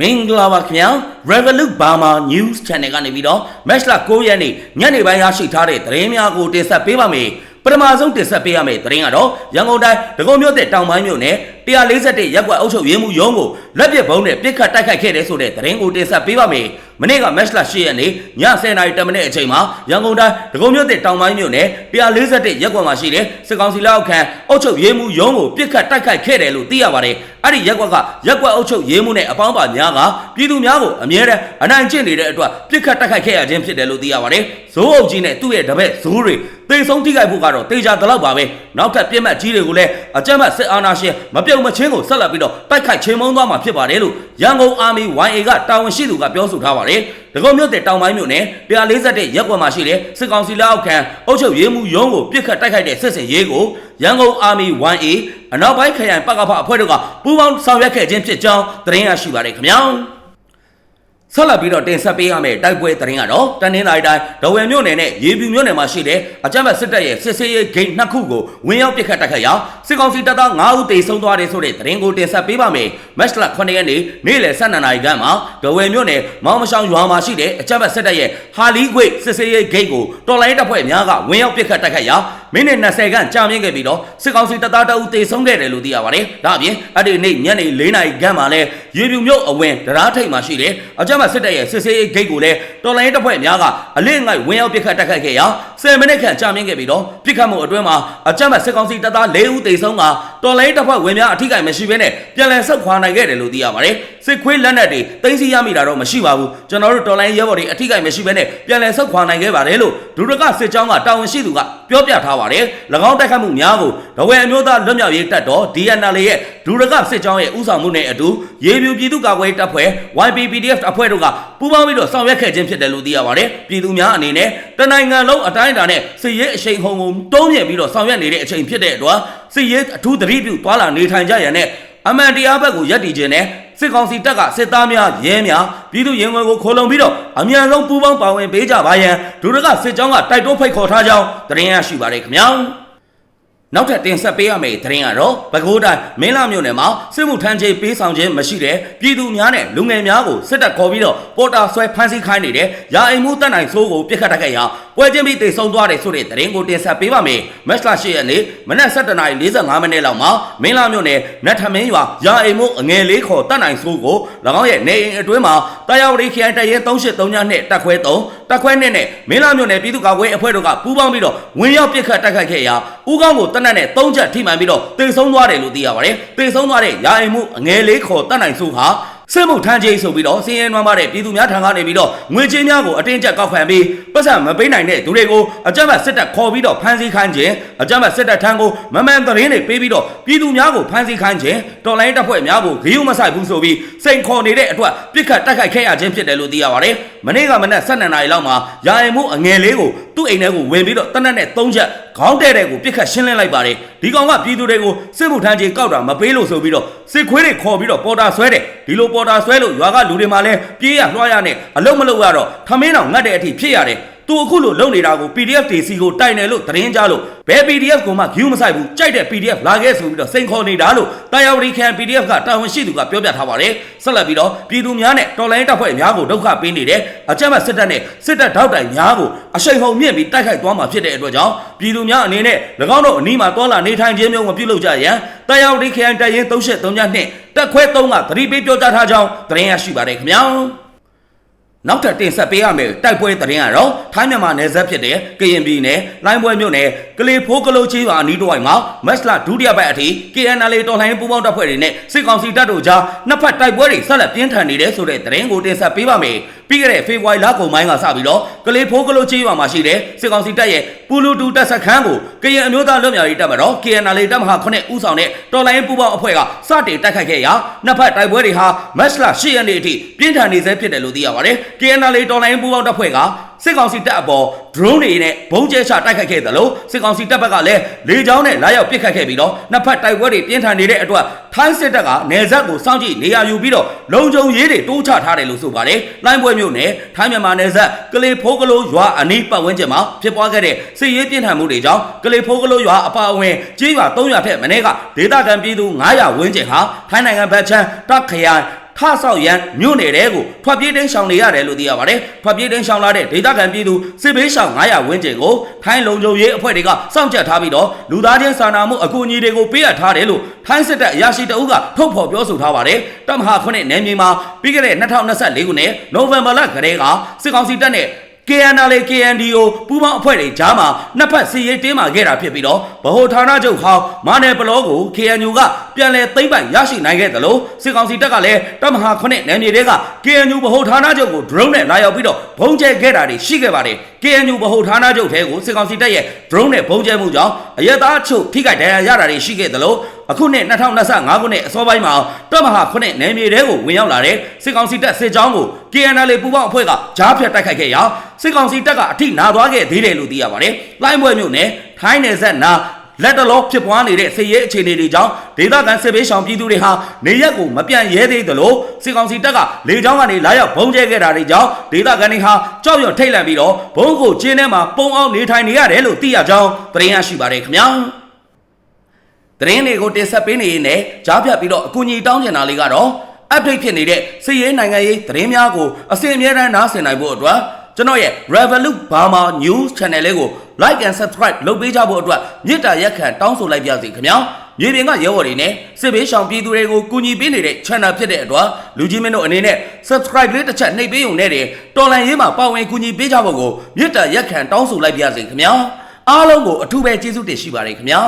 မင်္ဂလာပါခင်ဗျာ Revolut Burma News Channel ကနေပြီးတော့ Match လ9ရက်နေ့ညနေပိုင်းရရှိထားတဲ့သတင်းများကိုတင်ဆက်ပေးပါမယ်ပထမဆုံးတင်ဆက်ပေးရမယ့်သတင်းကတော့ရန်ကုန်တိုင်းဒဂုံမြို့တဲ့တောင်ပိုင်းမြို့နယ်141ရပ်ကွက်အုပ်ချုပ်ရေးမှူးရုံးကိုလက်ပစ်ဘုံနဲ့ပြစ်ခတ်တိုက်ခိုက်ခဲ့တဲ့ဆိုတဲ့သတင်းကိုတင်ဆက်ပေးပါမယ် မနေ့က match လ10ရက်နေ့ည10:00နာရီ10မိနစ်အချိန်မှာရန်ကုန်တိုင်းဒဂုံမြို့တဲ့တောင်ပိုင်းမြို့နယ်141ရပ်ကွက်မှာရှိတဲ့စစ်ကောင်စီလက်အောက်ခံအုပ်ချုပ်ရေးမှူးရုံးကိုပြစ်ခတ်တိုက်ခိုက်ခဲ့တယ်လို့သိရပါတယ်အဲ့ဒီရပ်ကွက်ကရပ်ကွက်အုပ်ချုပ်ရေးမှူးနဲ့အပေါင်းပါများကပြည်သူများကိုအမြဲတမ်းအနိုင်ကျင့်နေတဲ့အတွက်ပြစ်ခတ်တိုက်ခိုက်ခဲ့ရခြင်းဖြစ်တယ်လို့သိရပါတယ်ဇိုးအုပ်ကြီးနဲ့သူ့ရဲ့တပည့်ဇိုးတွေတေဆုံးထိခိုက်ဖို့ကတော့တေချာတလောက်ပါပဲနောက်ထပ်ပြစ်မှတ်ကြီးတွေကိုလည်းအကြမ်းဖက်စစ်အာဏာရှင်မပြုတ်မချင်းကိုဆက်လက်ပြီးတော့တိုက်ခိုက်ချင်းမုန်းသွားမှာဖြစ်ပါတယ်လို့ရန်ကုန်အာမီ YA ကတာဝန်ရှိသူကပြောဆိုထားပါတယ်ဒဂုံမြို့တဲ့တောင်ပိုင်းမြို့နယ်141ရပ်ကွက်မှာရှိတဲ့စစ်ကောင်စီလက်အောက်ခံအုပ်ချုပ်ရေးမှူးရုံးကိုပြစ်ခတ်တိုက်ခိုက်တဲ့စစ်စင်ရေးကိုရန်ကုန်အာမီ YA အနောက်ပိုင်းခရိုင်ပကဖအဖွဲ့တို့ကပူးပေါင်းဆောင်ရွက်ခဲ့ခြင်းဖြစ်ကြောင်းသတင်းရရှိပါတယ်ခင်ဗျာ ဆက်လက်ပြီးတော့တင်ဆက်ပေးရမယ့်တိုက်ပွဲသတင်းကတော့တနင်္လာရီတိုင်းဒဝယ်မြို့နယ်နဲ့ရေပြူမြို့နယ်မှာရှိတဲ့အကြမ်းဖက်စစ်တပ်ရဲ့စစ်ဆေးရေးဂိတ်နှစ်ခုကိုဝင်ရောက်ပစ်ခတ်တိုက်ခိုက်ရာစစ်ကောင်စီတပ်သား9ဦးသေဆုံးသွားတယ်ဆိုတဲ့သတင်းကိုတင်ဆက်ပေးပါမယ်။မတ်လ9ရက်နေ့နေ့လယ်12နာရီခန့်မှာဒဝယ်မြို့နယ်မောင်မရှောင်ရွာမှာရှိတဲ့အကြမ်းဖက်စစ်တပ်ရဲ့ဟာလီခွေစစ်ဆေးရေးဂိတ်ကိုတော်လိုင်းတပ်ဖွဲ့များကဝင်ရောက်ပစ်ခတ်တိုက်ခိုက်ရာ မိနစ်20ခန့်ကြာမြင့်ခဲ့ပြီးတော့စစ်ကောင်စီတပ်သားတအုပ်သေဆုံးခဲ့တယ်လို့သိရပါတယ်။ဒါအပြင်အဲ့ဒီနေ့ညနေ4နာရီခန့်မှာလဲရေပြူမြို့အဝင်တရားထိပ်မှာရှိတဲ့အကြမ်းဖက်စစ်တပ်ရဲ့စစ်ဆေးရေးဂိတ်ကိုလည်းတော်လိုင်းတပ်ဖွဲ့များကအလစ်ငိုက်ဝင်ရောက်ပစ်ခတ်တိုက်ခိုက်ခဲ့ရာ10မိနစ်ခန့်ကြာမြင့်ခဲ့ပြီးတော့ပစ်ခတ်မှုအတွင်းမှာအကြမ်းဖက်စစ်ကောင်စီတပ်သား4ဦးသေဆုံးကတော်လိုင်းတပ်ဖွဲ့ဝင်များအထိကိမရှိဘဲနဲ့ပြန်လည်ဆက်ခွာနိုင်ခဲ့တယ်လို့သိရပါတယ်။ စစ်ခွေးလက်နက်တွေတင်းစီရမိတာတော့မရှိပါဘူး။ကျွန်တော်တို့တော်လိုင်းရဲဘော်တွေအထိကိမရှိဘဲနဲ့ပြန်လည်ဆက်ခွာနိုင်ခဲ့ပါတယ်လို့ဒုရကစစ်ကြောင်းကတာဝန်ရှိသူကပြောပြထားပါတယ်။၎င်းတိုက်ခတ်မှုများကိုဒဝဲအမျိုးသားလွတ်မြောက်ရေးတပ်တော် DNL ရဲ့ဒုရကစစ်ကြောင်းရဲ့ဥဆောင်မှုနဲ့အတူရေပြူပြည်သူ့ကာကွယ်ရေးတပ်ဖွဲ့ YPPDF အဖွဲ့တို့ကပူးပေါင်းပြီးတော့ဆောင်ရွက်ခဲ့ခြင်းဖြစ်တယ်လို့သိရပါတယ်။ပြည်သူများအနေနဲ့တနိုင်ငံလုံးအတိုင်းအတာနဲ့စစ်ရေးအရှိန်ဟုန်ကိုတုံးမြင့်ပြီးတော့ဆောင်ရွက်နေတဲ့အချိန်ဖြစ်တဲ့အတွက်စစ်ရေးအထူးသတိပြုသွားလာနေထိုင်ကြရတဲ့ အမှန်တရားဘက်ကိုယက်တည်ခြင်းနဲ့စစ်ကောင်စီတပ်ကစစ်သားများရဲများပြည်သူရင်ဝင်ကိုခိုးလုံပြီးတော့အမြန်ဆုံးပူးပေါင်းပါဝင်ပေးကြပါရန်ဒုရကစစ်ကြောင်းကတိုက်တွန်းဖိတ်ခေါ်ထားကြောင်းသတင်းရရှိပါတယ်ခင်ဗျာ နောက်ထပ်တင်ဆက်ပေးရမယ့်သတင်းကတော့ပဲခူးတိုင်းမင်းလာမြို့နယ်မှာစစ်မှုထမ်းခြင်းပေးဆောင်ခြင်းမရှိတဲ့ပြည်သူများနဲ့လူငယ်များကိုစစ်တပ်ခေါ်ပြီးတော့ပေါ်တာဆွဲဖမ်းဆီးခိုင်းနေတဲ့ရာအိမ်မှုတပ်နိုင်ဆိုးကိုပြစ်ခတ်တိုက်ခိုက်ရာပွဲချင်းပြီးတိတ်ဆုံးသွားတယ်ဆိုတဲ့သတင်းကိုတင်ဆက်ပေးပါမယ်။မက်စလာ၈ရက်နေ့မနက်7:45မိနစ်လောက်မှာမင်းလာမြို့နယ်နတ်ထမင်းရွာရာအိမ်မှုအငယ်လေးခေါ်တပ်နိုင်ဆိုးကို၎င်းရဲ့နေအိမ်အတွင်းမှာတာယာဝတီခရိုင်တရင်383ညနဲ့တက်ခွဲ3တက်ခွဲ2နဲ့မင်းလာမြို့နယ်ပြည်သူ့ကာကွယ်အဖွဲ့တို့ကပူးပေါင်းပြီးတော့ဝင်ရောက်ပြစ်ခတ်တိုက်ခိုက်ခဲ့ရာဦးကောင်းကိုတနက်နဲ့3ချက်ထိမှန်ပြီးတော့တေဆုံးသွားတယ်လို့သိရပါတယ်။တေဆုံးသွားတဲ့ရာအိမ်မှုအငယ်လေးခေါ်တပ်နိုင်ဆိုးဟာစစ်မှုထမ်းခြင်းဆိုပြီးတော့စည်ရင်နွမ်းမတဲ့ပြည်သူများထံကနေပြီးတော့ငွေကြေးများကိုအတင်းကျပ်ကောက်ခံပြီးပတ်စံမပေးနိုင်တဲ့သူတွေကိုအကြမ်းဖက်စစ်တပ်ခေါ်ပြီးတော့ဖမ်းဆီးခိုင်းခြင်းအကြမ်းဖက်စစ်တပ်ထံကိုမမှန်သတင်းတွေပေးပြီးတော့ပြည်သူများကိုဖမ်းဆီးခိုင်းခြင်းတော်လိုင်းတပ်ဖွဲ့များကိုဂရုမစိုက်ဘူးဆိုပြီးစိန်ခေါ်နေတဲ့အတွက်ပြစ်ခတ်တိုက်ခိုက်ခဲ့ရခြင်းဖြစ်တယ်လို့သိရပါတယ်။မနေ့ကမနက်12နာရီလောက်မှာရာအိမ်မှုအငယ်လေးကို သူ့အိမ်ထဲကိုဝင်ပြီးတော့တနက်နဲ့3ချက်ခေါင်းတဲ့တဲ့ကိုပြစ်ခတ်ရှင်းလင်းလိုက်ပါတယ်။ဒီကောင်ကပြည်သူတွေကိုစစ်မှုထမ်းခြင်းကောက်တာမပေးလို့ဆိုပြီးတော့စစ်ခွေးတွေခေါ်ပြီးတော့ပေါ်တာဆွဲတယ်ဒီလိုပေါ်တာဆွဲလို့ရွာကလူတွေမှလည်းပြေးရလွှားရနဲ့အလုံးမလုံးရတော့ထမင်းတော်ငတ်တဲ့အထိဖြစ်ရတယ် သူအခုလိုလုပ်နေတာကို PDF တွေစီကိုတိုင်တယ်လို့သတင်းကြားလို့ဘယ် PDF ကိုမှ view မဆိုင်ဘူးကြိုက်တဲ့ PDF လာခဲ့ဆိုပြီးတော့စိန်ခေါ်နေတာလို့တာယာဝတီခန် PDF ကတာဝန်ရှိသူကပြောပြထားပါတယ်ဆက်လက်ပြီးတော့ပြည်သူများနဲ့တော်လိုင်းတပ်ဖွဲ့များကိုဒုက္ခပေးနေတဲ့အကြမ်းဖက်စစ်တပ်နဲ့စစ်တပ်ထောက်တိုင်များကိုအရှိန်ဟုန်မြင့်ပြီးတိုက်ခိုက်သွားမှာဖြစ်တဲ့အတွက်ကြောင့်ပြည်သူများအနေနဲ့၎င်းတို့အနီးမှာတော်လာနေထိုင်ခြင်းမျိုးမပြုလုပ်ကြရန်တာယာဝတီခန်တရင်373ညနဲ့တက်ခွဲ3ကသတိပေးပြောကြားထားကြောင်းသတင်းရရှိပါတယ်ခင်ဗျာ နောက်ထပ်တင်ဆက်ပေးရမယ့်တိုက်ပွဲသတင်းကတော့ထိုင်းမြန်မာနယ်စပ်ဖြစ်တဲ့ကရင်ပြည်နယ်လိုင်းပွဲမြို့နယ်ကလေးဖိုးကလေးချေးပါအနီးတစ်ဝိုက်မှာမက်စလာဒုတိယပတ်အထိ KNL တော်လှန်ရေးပူးပေါင်းတပ်ဖွဲ့တွေနဲ့စစ်ကောင်စီတပ်တို့ကြားနှစ်ဖက်တိုက်ပွဲတွေဆက်လက်ပြင်းထန်နေတယ်ဆိုတဲ့သတင်းကိုတင်ဆက်ပေးပါမယ်။ ပြီးခဲ့တဲ့ဖေဖော်ဝါရီလကုန်ပိုင်းကစပြီးတော့ကလေးဖိုးကလေးချေးပါမှာရှိတဲ့စစ်ကောင်စီတပ်ရဲ့ပူလူတူတပ်စခန်းကိုကရင်အမျိုးသားလွတ်မြောက်ရေးတပ်မတော် KNL တပ်မဟာ9ဦးဆောင်တဲ့တော်လှန်ရေးပူးပေါင်းအဖွဲ့ကစတင်တိုက်ခိုက်ခဲ့ရာနှစ်ဖက်တိုက်ပွဲတွေဟာမက်စလာ10ရက်နေ့အထိပြင်းထန်နေဆဲဖြစ်တယ်လို့သိရပါတယ်။ KNL တော်လှန်ရေးပူးပေါင်းတပ်ဖွဲ့ကစစ်ကောင်စီတပ်အပေါ် drone တွေနဲ့ဘုံကျဲချတိုက်ခိုက်ခဲ့တယ်လို့စစ်ကောင်စီတပ်ဘက်ကလည်းလေကြောင်းနဲ့လာရောက်ပစ်ခတ်ခဲ့ပြီးတော့နှစ်ဖက်တိုက်ပွဲတွေပြင်းထန်နေတဲ့အတွက်ထိုင်းစစ်တပ်ကနေဆက်ကိုစောင့်ကြည့်နေရာယူပြီးတော့လုံခြုံရေးတွေတိုးချထားတယ်လို့ဆိုပါတယ်။လိုင်းပွဲမြို့နယ်ထိုင်းမြန်မာနယ်စပ်ကလေးဖိုးကလေးရွာအနီးပတ်ဝန်းကျင်မှာဖြစ်ပွားခဲ့တဲ့စစ်ရေးပြင်းထန်မှုတွေကြောင့်ကလေးဖိုးကလေးရွာအပါအဝင်ကြီးရွာ300ထက်မနည်းကဒေသခံပြည်သူ900ဝန်းကျင်ဟာထိုင်းနိုင်ငံဘက်ချမ်းတပ်ခရိုင် ထဆောက်ရန်မြို့နယ်တဲကိုထွက်ပြေးတိမ်းရှောင်နေရတယ်လို့သိရပါတယ်ထွက်ပြေးတိမ်းရှောင်လာတဲ့ဒေသခံပြည်သူစစ်ဘေးရှောင်900ဝန်းကျင်ကိုထိုင်းလုံခြုံရေးအဖွဲ့တွေကစောင့်ကြပ်ထားပြီးတော့လူသားချင်းစာနာမှုအကူအညီတွေကိုပေးအပ်ထားတယ်လို့ထိုင်းစစ်တပ်အရာရှိတအုပ်ကထုတ်ဖော်ပြောဆိုထားပါတယ်တမဟာခုနှစ်နယ်မြေမှာပြီးခဲ့တဲ့2024ခုနှစ်နိုဝင်ဘာလကတည်းကစစ်ကောင်စီတပ်နဲ့ KNL KNDO ပူးပေါင်းအဖွဲ့တွေကြားမှာနှစ်ဖက်စီရေးတင်းမာခဲ့တာဖြစ်ပြီးတော့ဗဟိုဌာနချုပ်ဟောင်းမာနယ်ဘလောကို KNU ကပြန်လည်သိမ့်ပိုင်ရရှိနိုင်ခဲ့တယ်လို့စစ်ကောင်စီတပ်ကလည်းတမဟာခုနှစ်နယ်မြေတွေက KNU ဗဟိုဌာနချုပ်ကို drone နဲ့လာရောက်ပြီးတော့ဘုံကျဲခဲ့တာတွေရှိခဲ့ပါတယ် KNU ဗဟိုဌာနချုပ်ထဲကိုစစ်ကောင်စီတပ်ရဲ့ drone နဲ့ဘုံကျဲမှုကြောင့်အရက်သားချုပ်ထိခိုက်ဒဏ်ရာရတာတွေရှိခဲ့တယ်လို့အခုနှစ်2025ခုနှစ်အစောပိုင်းမှာတမဟာခုနှစ်နယ်မြေတွေကိုဝင်ရောက်လာတဲ့စစ်ကောင်စီတပ်စစ်ကြောင်းကို KNL ပူးပေါင်းအဖွဲ့ကကြားဖြတ်တိုက်ခိုက်ခဲ့ရာစစ်ကောင်စီတပ်ကအထိနာသွားခဲ့သေးတယ်လို့သိရပါတယ်။လိုင်းပွဲမြို့နယ်ထိုင်းနယ်ဆက်နာ လက်တလောဖြစ်ပွားနေတဲ့စစ်ရေးအခြေအနေတွေကြောင့်ဒေသခံစစ်ဘေးရှောင်ပြည်သူတွေဟာနေရက်ကိုမပြန့်ရဲသေးသလိုစစ်ကောင်စီတပ်ကလေကြောင်းကနေလာရောက်ဘုံကျဲခဲ့တာတွေကြောင့်ဒေသခံတွေဟာကြောက်ရွံ့ထိတ်လန့်ပြီးတော့ဘုံကိုကျင်းထဲမှာပုံအောင်နေထိုင်နေရတယ်လို့သိရကြောင်းသတင်းရရှိပါတယ်ခင်ဗျာ။သတင်းတွေကိုတင်ဆက်ပေးနေရင်လည်းကြားဖြတ်ပြီးတော့အကူအညီတောင်းချင်တာလေးကတော့ update ဖြစ်နေတဲ့စီးရေးနိုင်ငံရေးသတင်းများကိုအစီအမြဲတမ်းနားဆင်နိုင်ဖို့အတွက် ကျွန်တော်ရဲ့ Revolut Burma News Channel လေးကို like and subscribe လုပ်ပေးကြဖို့အတွက်မြစ်တာရက်ခံတောင်းဆိုလိုက်ပါစီခင်ဗျာမြေပြင်ကရဲဘော်တွေနဲ့စစ်ဘေးရှောင်ပြည်သူတွေကိုကူညီပေးနေတဲ့ channel ဖြစ်တဲ့အတွက်လူကြီးမင်းတို့အနေနဲ့ subscribe လေးတစ်ချက်နှိပ်ပေးုံနဲ့တင်တော်လန်ရေးမှာပါဝင်ကူညီပေးကြဖို့ကိုမြစ်တာရက်ခံတောင်းဆိုလိုက်ပါစီခင်ဗျာအားလုံးကိုအထူးပဲကျေးဇူးတင်ရှိပါတယ်ခင်ဗျာ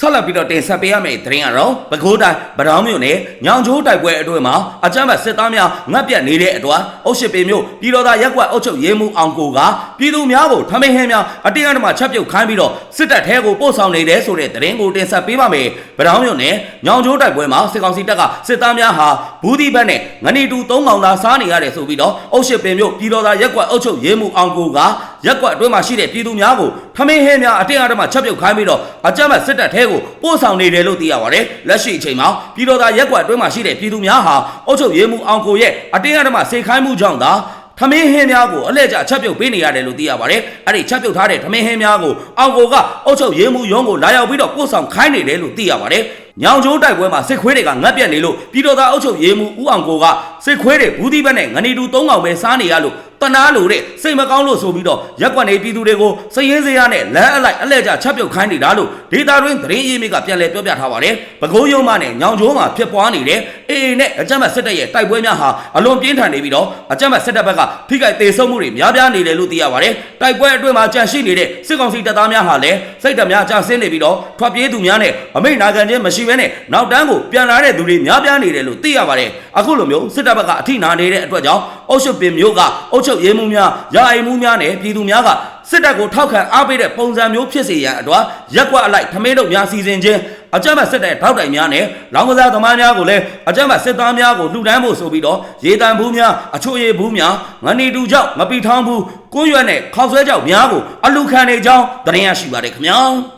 ဆက်လက်ပြီးတော့တင်ဆက်ပေးရမယ့်သတင်းကတော့ပဲခူးတိုင်းဗတောင်းမြို့နယ်ညောင်ကျိုးတိုက်ပွဲအတွင်းမှာအကြမ်းဖက်စစ်သားများငတ်ပြတ်နေတဲ့အတွက်အုတ်ရှိပေမျိုးပြည်တော်သားရက်ကွက်အုတ်ချုပ်ရေးမှုအောင်ကိုကပြည်သူများကိုထမင်းဟင်းများအတင်းအဓမ္မချက်ပြုတ်ခိုင်းပြီးတော့စစ်တပ်ထဲကိုပို့ဆောင်နေတယ်ဆိုတဲ့သတင်းကိုတင်ဆက်ပေးပါမယ်ဗတောင်းမြို့နယ်ညောင်ကျိုးတိုက်ပွဲမှာစစ်ကောင်စီတပ်ကစစ်သားများဟာဘူးဒီဘက်နဲ့ငနီတူသုံးကောင်သာစားနေရတယ်ဆိုပြီးတော့အုတ်ရှိပေမျိုးပြည်တော်သားရက်ကွက်အုတ်ချုပ်ရေးမှုအောင်ကိုကရက်ကွက်အတွင်းမှာရှိတဲ့ပြည်သူများကိုထမင်းဟင်းများအတင်းအဓမ္မချက်ပြုတ်ခိုင်းပြီးတော့အကြမ်းဖက်စစ်တပ်ထဲကိုပို့ဆောင်နေတယ်လို့သိရပါတယ်လက်ရှိအချိန်မှာပြည်တော်သားရက်ကွက်အတွင်းမှာရှိတဲ့ပြည်သူများဟာအုတ်ချုပ်ရေးမှုအောင်ကိုရဲ့အတင်းအဓမ္မစေခိုင်းမှုကြောင့်သာထမင်းဟင်းများကိုအလဲကျချက်ပြုတ်ပေးနေရတယ်လို့သိရပါတယ်။အဲ့ဒီချက်ပြုတ်ထားတဲ့ထမင်းဟင်းများကိုအောင်ကိုကအုတ်ချုပ်ရေးမှုရုံးကိုလာရောက်ပြီးတော့ပို့ဆောင်ခိုင်းနေတယ်လို့သိရပါတယ်။ညောင်ကျိုးတိုက်ပွဲမှာစစ်ခွေးတွေကငတ်ပြတ်နေလို့ပြည်တော်သားအုတ်ချုပ်ရေးမှုဦးအောင်ကိုက စစ်ခွေးတွေဘူးသီးဘက်နဲ့ငနီတူသုံးကောင်ပဲစားနေရလို့တနာလို့တဲ့စိတ်မကောင်းလို့ဆိုပြီးတော့ရက်ကွက်နေပြည်သူတွေကိုစည်ရင်းစရာနဲ့လမ်းအလိုက်အလဲကျချက်ပြုတ်ခိုင်းနေတာလို့ဒေတာတွင်သတင်းရင်းမြစ်ကပြန်လည်ပြောပြထားပါတယ်။ပဲခူးရုံးမနဲ့ညောင်ကျိုးမှာဖြစ်ပွားနေတဲ့အေအေနဲ့အကြမ်းဖက်စစ်တပ်ရဲ့တိုက်ပွဲများဟာအလွန်ပြင်းထန်နေပြီးတော့အကြမ်းဖက်စစ်တပ်ဘက်ကဖိခိုက်သေးဆုံးမှုတွေများပြားနေတယ်လို့သိရပါတယ်။တိုက်ပွဲအတွင်းမှာကြန့်ရှိနေတဲ့စစ်ကောင်စီတပ်သားများဟာလည်းစိတ်ဓာတ်များကျဆင်းနေပြီးတော့ထွက်ပြေးသူများနဲ့အမိန့်နာခံခြင်းမရှိဘဲနဲ့နောက်တန်းကိုပြန်လာတဲ့သူတွေများပြားနေတယ်လို့သိရပါတယ်။အခုလိုမျိုးစစ်တပ်ဘက်ကအထိနာနေတဲ့အတွက်ကြောင့်အုပ်ချုပ်ပင်မျိုးကအုပ်ချုပ်ရေးမှုများရာအိမ်မှုများနဲ့ပြည်သူများကစစ်တပ်ကိုထောက်ခံအားပေးတဲ့ပုံစံမျိုးဖြစ်စေရန်အတွက်ရက်ကွက်အလိုက်ထမင်းတို့များစီစဉ်ခြင်းအကြမ်းဖက်စစ်တဲ့ထောက်တိုင်များနဲ့လောင်ကစားသမားများကိုလည်းအကြမ်းဖက်စစ်သားများကိုလှူဒန်းဖို့ဆိုပြီးတော့ရေတံဘူးများအချို့ရေဘူးများငနီတူကြောင့်ငပီထောင်းဘူးကိုရွက်နဲ့ခေါက်ဆွဲကြောက်များကိုအလူခံနေကြောင်းသတင်းရရှိပါတယ်ခင်ဗျာ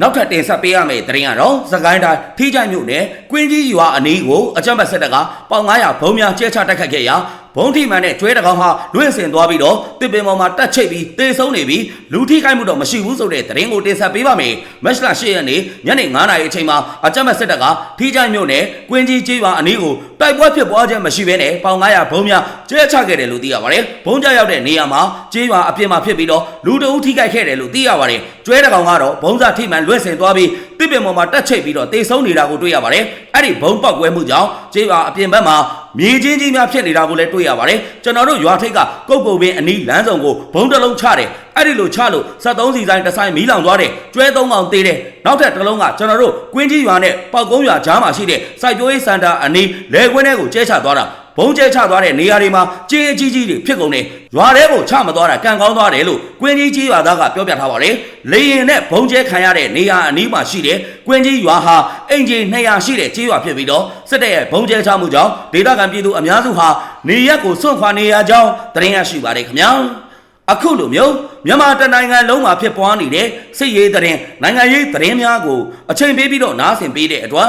နောက်ထပ်တင်ဆက်ပေးရမယ့်သတင်းကတော့စကိုင်းတိုင်းထိကြိုက်မြို့နယ်ကွင်းကြီးရွာအနီးကိုအကြမ်းဖက်စစ်တပ်ကပေါင်900ဘုံများကျဲချတိုက်ခတ်ခဲ့ရာ ဘုံထိမှန်တဲ့ကျွဲတကောင်ဟာလွင့်စင်သွားပြီးတော့တစ်ပင်ပေါ်မှာတက်ချိတ်ပြီးတေဆုံးနေပြီးလူထိခိုက်မှုတော့မရှိဘူးဆိုတဲ့သတင်းကိုတင်ဆက်ပေးပါမယ်။မက်ရှလာ၈ရက်နေ့ညနေ9:00နာရီအချိန်မှာအကြမ်းဖက်စစ်တပ်ကထိကြိုက်မြို့နယ်ကွင်းကြီးကျေးရွာအနီးကိုတိုက်ပွဲဖြစ်ပွားခြင်းမရှိဘဲနဲ့ပေါင်900ဘုံများကျဲချခဲ့တယ်လို့သိရပါတယ်။ဘုံကြရောက်တဲ့နေရာမှာကျေးရွာအပြင်မှာဖြစ်ပြီးတော့လူတအုပ်ထိခိုက်ခဲ့တယ်လို့သိရပါတယ်။ကျွဲတကောင်ကတော့ဘုံစားထိမှန်လွင့်စင်သွားပြီးတစ်ပင်ပေါ်မှာတက်ချိတ်ပြီးတော့တေဆုံးနေတာကိုတွေ့ရပါတယ်။အဲ့ဒီဘုံပောက်ကွဲမှုကြောင့်ကျေးရွာအပြင်ဘက်မှာ မြေချင်းကြီးများဖြစ်နေတာကိုလည်းတွေ့ရပါတယ်ကျွန်တော်တို့ရွာထိပ်ကကုတ်ကုတ်ပင်အနီးလမ်းဆောင်ကိုဘုံတစ်လုံးချတယ်အဲ့ဒီလိုချလို့73စီဆိုင်တစ်ဆိုင်မီးလောင်သွားတယ်ကျွဲသုံးကောင်သေးတယ်နောက်ထပ်တစ်လုံးကကျွန်တော်တို့ကွင်းကြီးရွာနဲ့ပောက်ကုန်းရွာကြားမှာရှိတဲ့စိုက်ပျိုးရေးစင်တာအနီးလဲခွင်းထဲကိုကျဲချသွားတာ ဘုံကျဲချသွားတဲ့နေရာတွေမှာကျင်းအကြီးကြီးတွေဖြစ်ကုန်တယ်ရွာထဲကိုချမသွားတာကံကောင်းသွားတယ်လို့ကွင်းကြီးကြီးရွာသားကပြောပြထားပါတယ်လေရင်နဲ့ဘုံကျဲခံရတဲ့နေရာအနီးမှာရှိတဲ့ကွင်းကြီးရွာဟာအင်ဂျင်200ရှိတဲ့ကြေးရွာဖြစ်ပြီးတော့စစ်တပ်ရဲ့ဘုံကျဲချမှုကြောင့်ဒေသခံပြည်သူအများစုဟာနေရက်ကိုစွန့်ခွာနေရကြောင်းသတင်းရရှိပါတယ်ခင်ဗျာအခုလိုမျိုးမြန်မာတနိုင်ငံလုံးမှာဖြစ်ပွားနေတဲ့စစ်ရေးသတင်းနိုင်ငံရေးသတင်းများကိုအချိန်ပေးပြီးတော့နားဆင်ပေးတဲ့အတွက်